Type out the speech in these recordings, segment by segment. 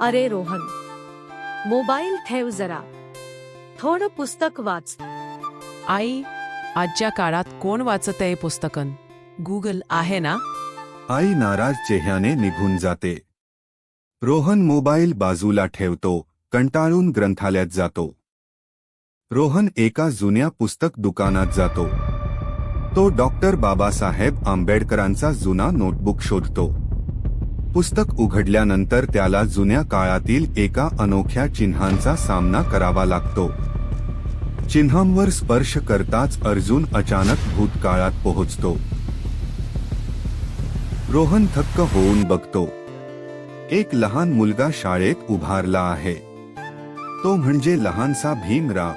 अरे रोहन मोबाईल ठेव जरा. थोडं पुस्तक वाच. आई आजच्या काळात कोण वाचत आहे पुस्तकन गुगल आहे ना? आई नाराज चेहऱ्याने निघून जाते. रोहन मोबाईल बाजूला ठेवतो कंटाळून ग्रंथालयात जातो. रोहन एका जुन्या पुस्तक दुकानात जातो. तो डॉक्टर बाबासाहेब आंबेडकरांचा जुना नोटबुक शोधतो. पुस्तक उघडल्यानंतर त्याला जुन्या काळातील एका अनोख्या चिन्हांचा सामना करावा लागतो. चिन्हांवर स्पर्श करताच अर्जुन अचानक भूतकाळात पोहोचतो. रोहन थक्क होऊन बघतो. एक लहान मुलगा शाळेत उभारला आहे. तो म्हणजे लहानसा भीमराव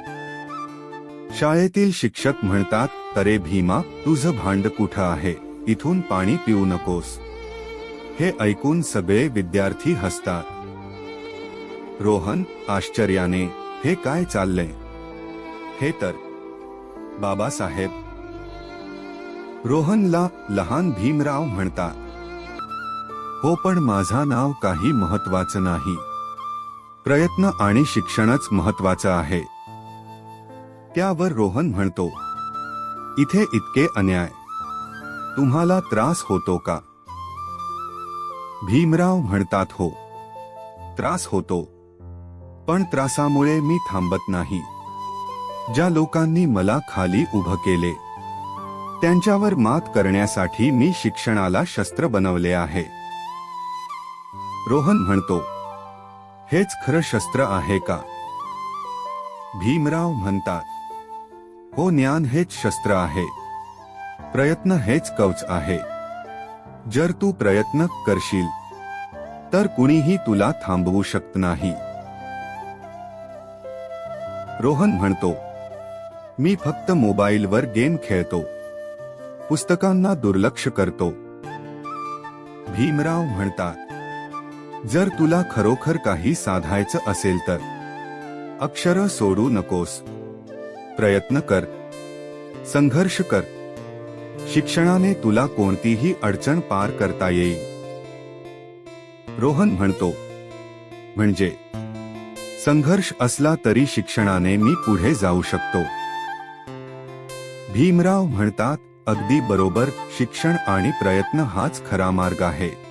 शाळेतील शिक्षक म्हणतात अरे भीमा तुझं भांड कुठं आहे? इथून पाणी पिऊ नकोस. हे ऐकून सगळे विद्यार्थी हसतात. रोहन आश्चर्याने हे काय चाललंय? हे तर बाबासाहेब. रोहनला लहान भीमराव म्हणतात. हो पण माझा नाव काही महत्वाचं नाही. प्रयत्न आणि शिक्षणच महत्वाचं आहे. त्यावर रोहन म्हणतो इथे इतके अन्याय. तुम्हाला त्रास होतो का? भीमराव म्हणतात हो. त्रास होतो. पण त्रासामुळे मी थांबत नाही. ज्या लोकांनी मला खाली उभं केले त्यांच्यावर मात करण्यासाठी मी शिक्षणाला शस्त्र बनवले आहे. रोहन म्हणतो हेच खरं शस्त्र आहे का? भीमराव म्हणतात हो ज्ञान हेच शस्त्र आहे. प्रयत्न हेच कवच आहे. जर तू प्रयत्न करशील तर कुणीही तुला थांबवू शकत नाही. रोहन म्हणतो मी फक्त मोबाईलवर गेम खेळतो पुस्तकांना दुर्लक्ष करतो. भीमराव म्हणतात जर तुला खरोखर काही साधायचं असेल तर अक्षर सोडू नकोस. प्रयत्न कर संघर्ष कर. शिक्षणाने तुला कोणतीही अडचण पार करता येईल. रोहन म्हणतो म्हणजे संघर्ष असला तरी शिक्षणाने मी पुढे जाऊ शकतो. भीमराव म्हणतात अगदी बरोबर शिक्षण आणि प्रयत्न हाच खरा मार्ग आहे.